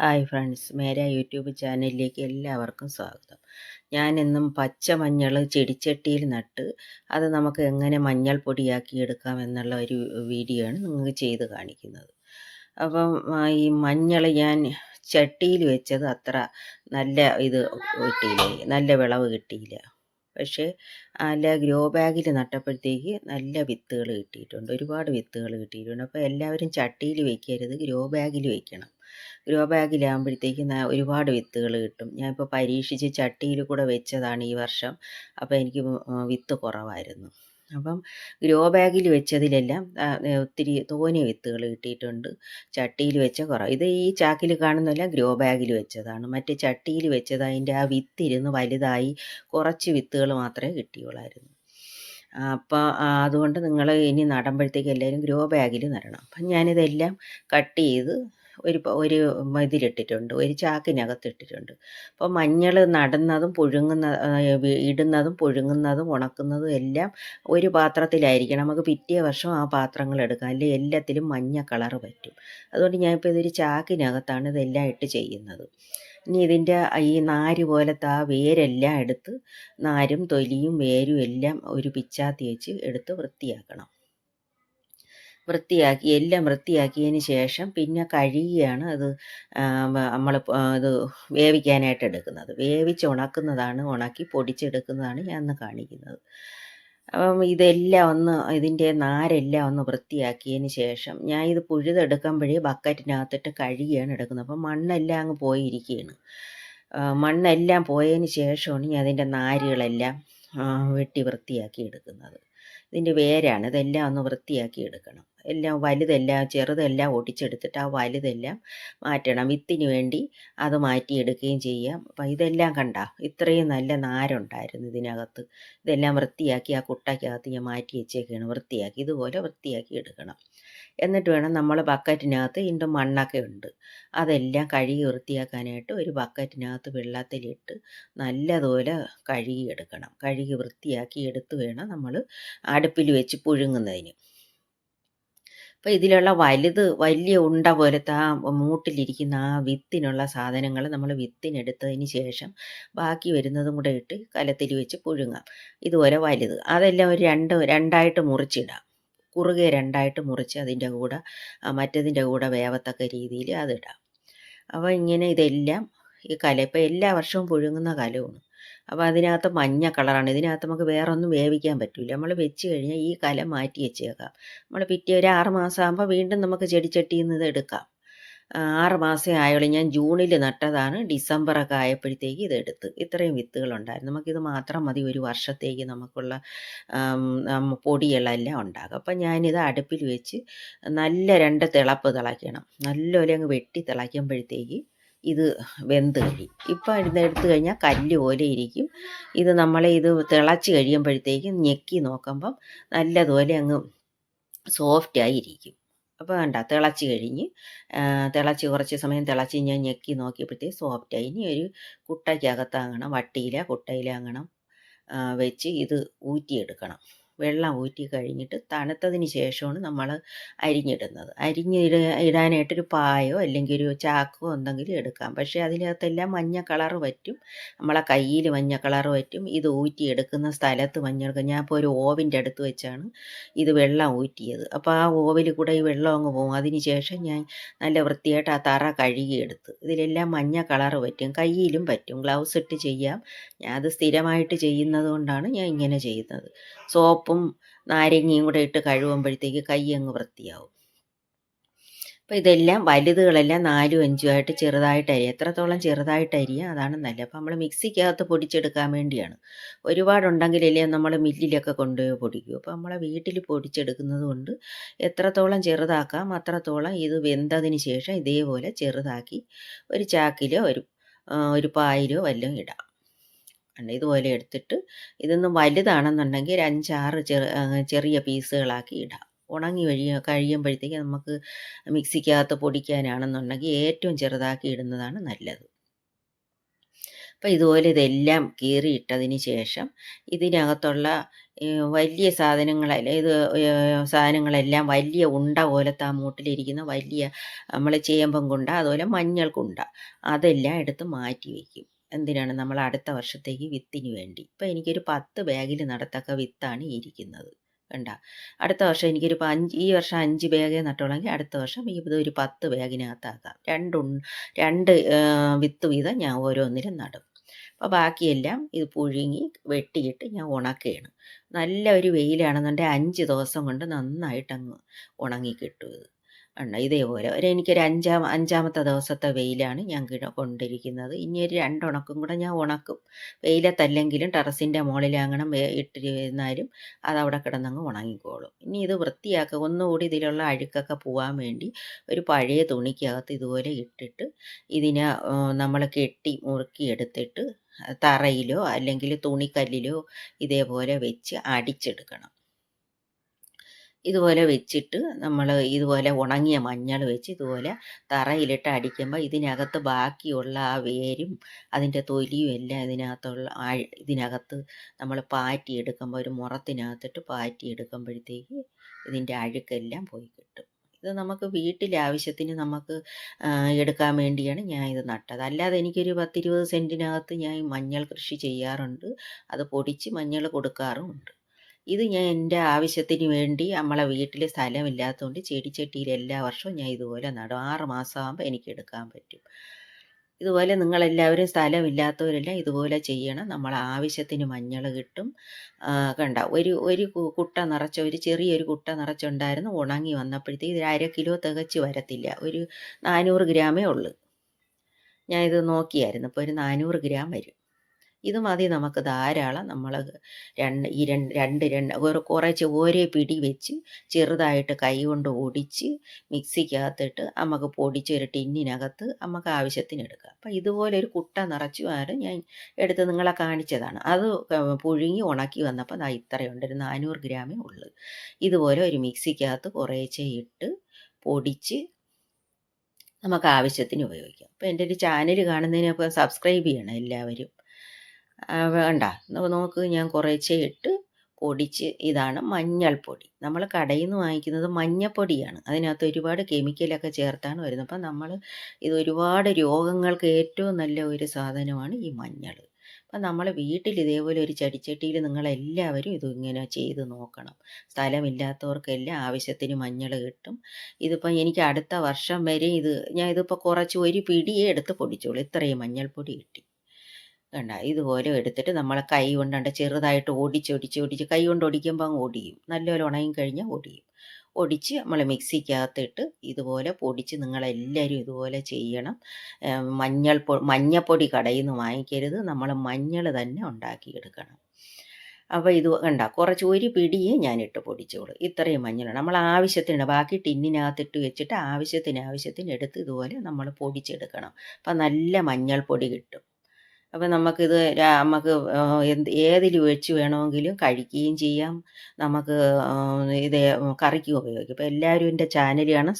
Hi friends മേര YouTube ചാനലിലേക്ക് എല്ലാവർക്കും സ്വാഗതം. ഞാനെന്നും എന്നും പച്ച മഞ്ഞൾ ചെടിച്ചട്ടിയിൽ നട്ട് അത് നമുക്ക് എങ്ങനെ മഞ്ഞൾ പൊടിയാക്കി എടുക്കാം എന്നുള്ള ഒരു വീഡിയോ ആണ് നിങ്ങൾക്ക് ചെയ്ത് കാണിക്കുന്നത്. അപ്പം ഈ മഞ്ഞൾ ഞാൻ ചട്ടിയിൽ വെച്ചത് അത്ര നല്ല ഇത് കിട്ടിയില്ല നല്ല വിളവ് കിട്ടിയില്ല. പക്ഷേ നല്ല ഗ്രോ ബാഗിൽ നട്ടപ്പോഴത്തേക്ക് നല്ല വിത്തുകൾ കിട്ടിയിട്ടുണ്ട് ഒരുപാട് വിത്തുകൾ കിട്ടിയിട്ടുണ്ട്. അപ്പോൾ എല്ലാവരും ചട്ടിയിൽ വെക്കരുത് ഗ്രോ ബാഗിൽ വെക്കണം. ഗ്രോ ബാഗിലാകുമ്പോഴത്തേക്ക് ഒരുപാട് വിത്തുകൾ കിട്ടും. ഞാനിപ്പോൾ പരീക്ഷിച്ച് ചട്ടിയിൽ കൂടെ വെച്ചതാണ് ഈ വർഷം. അപ്പോൾ എനിക്ക് വിത്ത് കുറവായിരുന്നു. അപ്പം ഗ്രോ ബാഗിൽ വെച്ചതിലെല്ലാം ഒത്തിരി തോനെ വിത്തുകൾ കിട്ടിയിട്ടുണ്ട്. ചട്ടിയിൽ വെച്ച കുറവ്. ഇത് ഈ ചാക്കിൽ കാണുന്നില്ല ഗ്രോ ബാഗിൽ വെച്ചതാണ്. മറ്റേ ചട്ടിയിൽ വെച്ചത് അതിന്റെ ആ വിത്തിരുന്ന് വലുതായി കുറച്ച് വിത്തുകൾ മാത്രമേ കിട്ടിയുള്ളായിരുന്നു. അപ്പോൾ അതുകൊണ്ട് നിങ്ങൾ ഇനി നടുമ്പോഴത്തേക്ക് എല്ലാവരും ഗ്രോ ബാഗിൽ നടണം. അപ്പം ഞാനിതെല്ലാം കട്ട് ചെയ്ത് ഒരു ഒരു ഇതിലിട്ടിട്ടുണ്ട് ഒരു ചാക്കിനകത്ത് ഇട്ടിട്ടുണ്ട് അപ്പോൾ മഞ്ഞൾ നടുന്നതും പുഴുങ്ങുന്ന ഇടുന്നതും പുഴുങ്ങുന്നതും ഉണക്കുന്നതും എല്ലാം ഒരു പാത്രത്തിലായിരിക്കണം. നമുക്ക് പിറ്റേ വർഷം ആ പാത്രങ്ങൾ എടുക്കാം. അല്ലെങ്കിൽ എല്ലാത്തിലും മഞ്ഞ കളർ പറ്റും. അതുകൊണ്ട് ഞാനിപ്പോൾ ഇതൊരു ചാക്കിനകത്താണ് ഇതെല്ലാം ഇട്ട് ചെയ്യുന്നത്. ഇനി ഇതിന്റെ ഈ നാര് പോലത്തെ ആ വേരെല്ലാം എടുത്ത് നാരും തൊലിയും വേരും എല്ലാം ഒരു പിച്ചാത്തി വെച്ച് എടുത്ത് വൃത്തിയാക്കണം. വൃത്തിയാക്കി എല്ലാം വൃത്തിയാക്കിയതിന് ശേഷം പിന്നെ കഴുകിയാണ് അത് നമ്മൾ ഇത് വേവിക്കാനായിട്ട് എടുക്കുന്നത്. വേവിച്ച് ഉണക്കുന്നതാണ് ഉണക്കി പൊടിച്ചെടുക്കുന്നതാണ് ഞാൻ ഇന്ന് കാണിക്കുന്നത്. അപ്പം ഇതെല്ലാം ഒന്ന് ഇതിന്റെ നാരെല്ലാം ഒന്ന് വൃത്തിയാക്കിയതിന് ശേഷം ഞാൻ ഇത് പുഴുതെടുക്കുമ്പോഴേ ബക്കറ്റിനകത്തിട്ട് കഴുകിയാണ് എടുക്കുന്നത്. അപ്പം മണ്ണെല്ലാം അങ്ങ് പോയിരിക്കുകയാണ്. മണ്ണെല്ലാം പോയതിന് ശേഷമാണ് ഞാൻ അതിന്റെ നാരുകളെല്ലാം വെട്ടി വൃത്തിയാക്കി എടുക്കുന്നത്. ഇതിന്റെ വേരാണ്. ഇതെല്ലാം ഒന്ന് വൃത്തിയാക്കി എടുക്കണം. എല്ലാം വലുതെല്ലാം ചെറുതെല്ലാം ഒടിച്ചെടുത്തിട്ട് ആ വലുതെല്ലാം മാറ്റണം. വിത്തിന് വേണ്ടി അത് മാറ്റിയെടുക്കുകയും ചെയ്യാം. അപ്പം ഇതെല്ലാം കണ്ട ഇത്രയും നല്ല നാരുണ്ടായിരുന്നു ഇതിനകത്ത്. ഇതെല്ലാം വൃത്തിയാക്കി ആ കുട്ടയ്ക്കകത്ത് ഞാൻ മാറ്റി വെച്ചേക്കാണ്. വൃത്തിയാക്കി ഇതുപോലെ വൃത്തിയാക്കി എടുക്കണം. എന്നിട്ട് വേണം നമ്മൾ ബക്കറ്റിനകത്ത് ഇതിന്റെ മണ്ണൊക്കെ ഉണ്ട്. അതെല്ലാം കഴുകി വൃത്തിയാക്കാനായിട്ട് ഒരു ബക്കറ്റിനകത്ത് വെള്ളത്തിലിട്ട് നല്ലതുപോലെ കഴുകി എടുക്കണം കഴുകി വൃത്തിയാക്കി എടുത്ത് വേണം നമ്മൾ അടുപ്പിൽ വെച്ച് പുഴുങ്ങുന്നതിന്. അപ്പോൾ ഇതിലുള്ള വലുത് വലിയ ഉണ്ട പോലത്തെ ആ മൂട്ടിലിരിക്കുന്ന ആ വിത്തിനുള്ള സാധനങ്ങൾ നമ്മൾ വിത്തിനെടുത്തതിന് ശേഷം ബാക്കി വരുന്നതും കൂടെ ഇട്ട് കലത്തിൽ വെച്ച് പുഴുങ്ങാം. ഇതുപോലെ വലുത്. അതെല്ലാം ഒരു രണ്ട് രണ്ടായിട്ട് മുറിച്ചിടാം. കുറുകെ രണ്ടായിട്ട് മുറിച്ച് അതിന്റെ കൂടെ മറ്റതിന്റെ കൂടെ വേവത്തക്ക രീതിയിൽ അതിടാം. അപ്പോൾ ഇങ്ങനെ ഇതെല്ലാം ഈ കല ഇപ്പോൾ എല്ലാ വർഷവും പുഴുങ്ങുന്ന കലമാണ് അപ്പോൾ അതിനകത്ത് മഞ്ഞ കളറാണ്. ഇതിനകത്ത് നമുക്ക് വേറെ ഒന്നും വേവിക്കാൻ പറ്റില്ല നമ്മൾ വെച്ച് കഴിഞ്ഞാൽ ഈ കല മാറ്റി വെച്ചേക്കാം. നമ്മൾ പിറ്റേ ഒരു ആറ് മാസം ആകുമ്പോൾ വീണ്ടും നമുക്ക് ചെടിച്ചട്ടിയിൽ നിന്ന് ഇത് എടുക്കാം ആറ് മാസം ആയുള്ളൂ. ഞാൻ ജൂണിൽ നട്ടതാണ്. ഡിസംബറൊക്കെ ആയപ്പോഴത്തേക്ക് ഇത് എടുത്ത്. ഇത്രയും വിത്തുകളുണ്ടായിരുന്നു. നമുക്കിത് മാത്രം മതി. ഒരു വർഷത്തേക്ക് നമുക്കുള്ള പൊടികളെല്ലാം ഉണ്ടാകും. അപ്പം ഞാനിത് അടുപ്പിൽ വെച്ച് നല്ല രണ്ട് തിളപ്പ് തിളയ്ക്കണം. നല്ലപോലെ അങ്ങ് വെട്ടി തിളയ്ക്കുമ്പോഴത്തേക്ക് ഇത് വെന്ത് കഴിയും ഇപ്പം എടുത്തു കഴിഞ്ഞാൽ കല്ല് പോലെ ഇരിക്കും. ഇത് നമ്മൾ ഇത് തിളച്ച് കഴിയുമ്പോഴത്തേക്കും ഞെക്കി നോക്കുമ്പം നല്ലതുപോലെ അങ്ങ് സോഫ്റ്റായി ഇരിക്കും. അപ്പോൾ വേണ്ട തിളച്ച് കഴിഞ്ഞ് തിളച്ച് കുറച്ച് സമയം തിളച്ച് ഞാൻ ഞെക്കി നോക്കിയപ്പോഴത്തേക്ക് സോഫ്റ്റായി ഇനി ഒരു കുട്ടയ്ക്കകത്താങ്ങണം വട്ടിയില കുട്ടയിലാങ്ങണം വെച്ച് ഇത് ഊറ്റിയെടുക്കണം. വെള്ളം ഊറ്റി കഴിഞ്ഞിട്ട് തണുത്തതിന് ശേഷമാണ് നമ്മൾ അരിഞ്ഞിടുന്നത്. അരിഞ്ഞ് ഇട ഇടാനായിട്ടൊരു പായോ അല്ലെങ്കിൽ ഒരു ചാക്കോ എന്തെങ്കിലും എടുക്കാം. പക്ഷേ അതിനകത്തെല്ലാം മഞ്ഞ കളർ പറ്റും. നമ്മളെ കയ്യിൽ മഞ്ഞ കളർ പറ്റും. ഇത് ഊറ്റി എടുക്കുന്ന സ്ഥലത്ത് മഞ്ഞ ഞാൻ ഇപ്പോൾ ഒരു ഓവിന്റെ അടുത്ത് വെച്ചാണ് ഇത് വെള്ളം ഊറ്റിയത്. അപ്പോൾ ആ ഓവിൽ കൂടെ ഈ വെള്ളം അങ്ങ് പോകും. അതിന് ശേഷം ഞാൻ നല്ല വൃത്തിയായിട്ട് ആ തറ കഴുകിയെടുത്ത് ഇതിലെല്ലാം മഞ്ഞ കളർ പറ്റും. കയ്യിലും പറ്റും. ഗ്ലൗസ് ഇട്ട് ചെയ്യാം. ഞാൻ അത് സ്ഥിരമായിട്ട് ചെയ്യുന്നത് കൊണ്ടാണ് ഞാൻ ഇങ്ങനെ ചെയ്യുന്നത്. സോപ്പും നാരങ്ങയും കൂടെ ഇട്ട് കഴുകുമ്പോഴത്തേക്ക് കൈ അങ്ങ് വൃത്തിയാവും. അപ്പോൾ ഇതെല്ലാം വലുതുകളെല്ലാം നാലും അഞ്ചും ആയിട്ട് ചെറുതായിട്ട് അരിയാം. എത്രത്തോളം ചെറുതായിട്ട് അരിയാ അതാണ് നല്ലത്. അപ്പോൾ നമ്മൾ മിക്സിക്കകത്ത് പൊടിച്ചെടുക്കാൻ വേണ്ടിയാണ്. ഒരുപാടുണ്ടെങ്കിലല്ലേ നമ്മൾ മില്ലിലൊക്കെ കൊണ്ടുപോയി പൊടിക്കും. അപ്പോൾ നമ്മളെ വീട്ടിൽ പൊടിച്ചെടുക്കുന്നത് കൊണ്ട് എത്രത്തോളം ചെറുതാക്കാം അത്രത്തോളം ഇത് വെന്തതിന് ശേഷം ഇതേപോലെ ചെറുതാക്കി ഒരു ചാക്കിലോ ഒരു ഒരു പായിലോ വല്ലതും ഇടാം. ഉണ്ട് ഇതുപോലെ എടുത്തിട്ട് ഇതൊന്ന് വലുതാണെന്നുണ്ടെങ്കിൽ ഒരു അഞ്ചാറ് ചെറു ചെറിയ പീസുകളാക്കി ഇടാം. ഉണങ്ങി കഴിയ കഴിയുമ്പോഴത്തേക്ക് നമുക്ക് മിക്സിക്കകത്ത് പൊടിക്കാനാണെന്നുണ്ടെങ്കിൽ ഏറ്റവും ചെറുതാക്കി ഇടുന്നതാണ് നല്ലത്. അപ്പോൾ ഇതുപോലെ ഇതെല്ലാം കീറിയിട്ടതിന് ശേഷം ഇതിനകത്തുള്ള വലിയ സാധനങ്ങളല്ല ഇത് സാധനങ്ങളെല്ലാം വലിയ ഉണ്ട പോലത്തെ ആ മൂട്ടിലിരിക്കുന്ന വലിയ നമ്മൾ ചേമ്പം കുണ്ട അതുപോലെ മഞ്ഞൾ കുണ്ട അതെല്ലാം എടുത്ത് മാറ്റി വയ്ക്കും. എന്തിനാണ് നമ്മൾ അടുത്ത വർഷത്തേക്ക് വിത്തിന് വേണ്ടി? ഇപ്പം എനിക്കൊരു പത്ത് ബാഗിൽ നടത്തക്ക വിത്താണ് ഇരിക്കുന്നത് കണ്ട? അടുത്ത വർഷം എനിക്കൊരു അഞ്ച് ഈ വർഷം അഞ്ച് ബാഗേ നട്ടോളെങ്കിൽ അടുത്ത വർഷം ഇത് ഒരു പത്ത് ബാഗിനകത്താക്കാം. രണ്ടു രണ്ട് വിത്ത് വീതം ഞാൻ ഓരോന്നിലും നടും. അപ്പോൾ ബാക്കിയെല്ലാം ഇത് പുഴുങ്ങി വെട്ടിയിട്ട് ഞാൻ ഉണക്കുകയാണ്. നല്ല ഒരു വെയിലാണെന്നുണ്ടെങ്കിൽ അഞ്ച് ദിവസം കൊണ്ട് നന്നായിട്ടങ്ങ് ഉണങ്ങിക്കിട്ടും ഉണങ്ങി കിട്ടും ഇത്. ഉണ്ട് ഇതേപോലെ ഒരു എനിക്കൊരു അഞ്ചാം അഞ്ചാമത്തെ ദിവസത്തെ വെയിലാണ് ഞാൻ കൊണ്ടിരിക്കുന്നത്. ഇനി ഒരു രണ്ടുണക്കും കൂടെ ഞാൻ ഉണക്കും. വെയിലത്തല്ലെങ്കിലും ടെറസിന്റെ മുകളിലാങ്ങണം ഇട്ടിരുന്നാലും അതവിടെ കിടന്നങ്ങ് ഉണങ്ങിക്കോളും. ഇനി ഇത് വൃത്തിയാക്കുക ഒന്നുകൂടി ഇതിലുള്ള അഴുക്കൊക്കെ പോകാൻ വേണ്ടി ഒരു പഴയ തുണിക്കകത്ത് ഇതുപോലെ ഇട്ടിട്ട് ഇതിനെ നമ്മൾ കെട്ടി മുറുക്കി എടുത്തിട്ട് തറയിലോ അല്ലെങ്കിൽ തുണിക്കല്ലിലോ ഇതേപോലെ വെച്ച് അടിച്ചെടുക്കണം. ഇതുപോലെ വെച്ചിട്ട് നമ്മൾ ഇതുപോലെ ഉണങ്ങിയ മഞ്ഞൾ വെച്ച് ഇതുപോലെ തറയിലിട്ട് അടിക്കുമ്പോൾ ഇതിനകത്ത് ബാക്കിയുള്ള ആ വേരും അതിന്റെ തൊലിയും എല്ലാം ഇതിനകത്തുള്ള ഇതിനകത്ത് നമ്മൾ പാറ്റി എടുക്കുമ്പോൾ ഒരു മുറത്തിനകത്തിട്ട് പാറ്റിയെടുക്കുമ്പോഴത്തേക്ക് ഇതിന്റെ അഴുക്കെല്ലാം പോയി കിട്ടും. ഇത് നമുക്ക് വീട്ടിലെ ആവശ്യത്തിന് നമുക്ക് എടുക്കാൻ വേണ്ടിയാണ് ഞാൻ ഇത് നട്ടത്. അല്ലാതെ എനിക്കൊരു പത്തിരുപത് സെന്റിനകത്ത് ഞാൻ മഞ്ഞൾ കൃഷി ചെയ്യാറുണ്ട്. അത് പൊടിച്ച് മഞ്ഞൾ കൊടുക്കാറുമുണ്ട്. ഇത് ഞാൻ എന്റെ ആവശ്യത്തിന് വേണ്ടി നമ്മളെ വീട്ടിൽ സ്ഥലമില്ലാത്തതുകൊണ്ട് ചെടിച്ചട്ടിയിൽ എല്ലാ വർഷവും ഞാൻ ഇതുപോലെ നടും. ആറ് മാസമാകുമ്പോൾ എനിക്ക് എടുക്കാൻ പറ്റും. ഇതുപോലെ നിങ്ങളെല്ലാവരും സ്ഥലമില്ലാത്തവരെല്ലാം ഇതുപോലെ ചെയ്യണം. നമ്മൾ ആവശ്യത്തിന് മഞ്ഞൾ കിട്ടും. കണ്ട? ഒരു ഒരു കുട്ട നിറച്ച ഒരു ചെറിയൊരു കുട്ട നിറച്ചുണ്ടായിരുന്നു. ഉണങ്ങി വന്നപ്പോഴത്തേക്ക് ഇത് അര കിലോ തികച്ച് വരത്തില്ല. ഒരു നാനൂറ് ഗ്രാമേ ഉള്ളൂ. ഞാൻ ഇത് നോക്കിയായിരുന്നു. ഇപ്പോൾ ഒരു നാനൂറ് ഗ്രാം വരും. ഇത് മതി നമുക്ക് ധാരാളം നമ്മൾ രണ്ട് ഈ രണ്ട് രണ്ട് രണ്ട് ഒരു കുറച്ച് ഒരേ പിടി വെച്ച് ചെറുതായിട്ട് കൈ കൊണ്ട് ഒടിച്ച് മിക്സിക്കകത്തിട്ട് നമുക്ക് പൊടിച്ച് ഒരു ടിന്നിനകത്ത് നമുക്ക് ആവശ്യത്തിന് എടുക്കാം. അപ്പം ഇതുപോലെ ഒരു കുട്ട നിറച്ചു ആരും ഞാൻ എടുത്ത് നിങ്ങളെ കാണിച്ചതാണ്. അത് പുഴുങ്ങി ഉണക്കി വന്നപ്പോൾ അത് ഇത്രയുണ്ട് ഒരു നാനൂറ് ഗ്രാമേ ഉള്ളൂ. ഇതുപോലെ ഒരു മിക്സിക്കകത്ത് കുറേശ്ശെ ഇട്ട് പൊടിച്ച് നമുക്ക് ആവശ്യത്തിന് ഉപയോഗിക്കാം. അപ്പോൾ എന്റെ ഒരു ചാനൽ കാണുന്നതിനൊക്കെ സബ്സ്ക്രൈബ് ചെയ്യണം എല്ലാവരും. വേണ്ട. നോക്ക് ഞാൻ കുറേശ്ശെ ഇട്ട് പൊടിച്ച് ഇതാണ് മഞ്ഞൾപ്പൊടി. നമ്മൾ കടയിൽ നിന്ന് വാങ്ങിക്കുന്നത് മഞ്ഞപ്പൊടിയാണ്. അതിനകത്ത് ഒരുപാട് കെമിക്കലൊക്കെ ചേർത്താണ് വരുന്നത്. അപ്പം നമ്മൾ ഇത് ഒരുപാട് രോഗങ്ങൾക്ക് ഏറ്റവും നല്ല ഒരു സാധനമാണ് ഈ മഞ്ഞൾ. അപ്പം നമ്മൾ വീട്ടിൽ ഇതേപോലെ ഒരു ചടിച്ചട്ടിയിൽ നിങ്ങളെല്ലാവരും ഇത് ചെയ്ത് നോക്കണം. സ്ഥലമില്ലാത്തവർക്കെല്ലാം ആവശ്യത്തിന് മഞ്ഞൾ കിട്ടും. ഇതിപ്പം എനിക്ക് അടുത്ത വർഷം വരെ ഇത് ഞാൻ ഇതിപ്പോൾ കുറച്ച് ഒരു പിടിയെ എടുത്ത് പൊടിച്ചോളൂ. ഇത്രയും മഞ്ഞൾപ്പൊടി കിട്ടി. കണ്ട ഇതുപോലെ എടുത്തിട്ട് നമ്മളെ കൈ കൊണ്ടുണ്ട് ചെറുതായിട്ട് ഓടിച്ച് ഓടിച്ച് കൈ കൊണ്ട് ഒടിക്കുമ്പോൾ അങ്ങ് ഓടിയും. നല്ലപോലെ ഉണങ്ങി കഴിഞ്ഞാൽ ഓടിയും. ഒടിച്ച് നമ്മൾ മിക്സിക്കകത്തിട്ട് ഇതുപോലെ പൊടിച്ച് നിങ്ങളെല്ലാവരും ഇതുപോലെ ചെയ്യണം. മഞ്ഞൾ പൊ മഞ്ഞപ്പൊടി കടയിൽ നിന്ന് വാങ്ങിക്കരുത്. നമ്മൾ മഞ്ഞൾ തന്നെ ഉണ്ടാക്കിയെടുക്കണം. അപ്പോൾ ഇത് കണ്ട കുറച്ച് ഒരു പിടിയും ഞാനിട്ട് പൊടിച്ചോളൂ. ഇത്രയും മഞ്ഞളും. നമ്മൾ ആവശ്യത്തിന് ബാക്കി ടിന്നിനകത്തിട്ട് വെച്ചിട്ട് ആവശ്യത്തിന് ആവശ്യത്തിന് എടുത്ത് ഇതുപോലെ നമ്മൾ പൊടിച്ചെടുക്കണം. അപ്പം നല്ല മഞ്ഞൾപ്പൊടി കിട്ടും. അപ്പം നമുക്കിത് നമുക്ക് എന്ത് ഏതിൽ വെച്ച് വേണമെങ്കിലും കഴിക്കുകയും ചെയ്യാം. നമുക്ക് ഇത് കറിക്കും ഉപയോഗിക്കാം. അപ്പോൾ എല്ലാവരും എന്റെ ചാനൽ കാണാൻ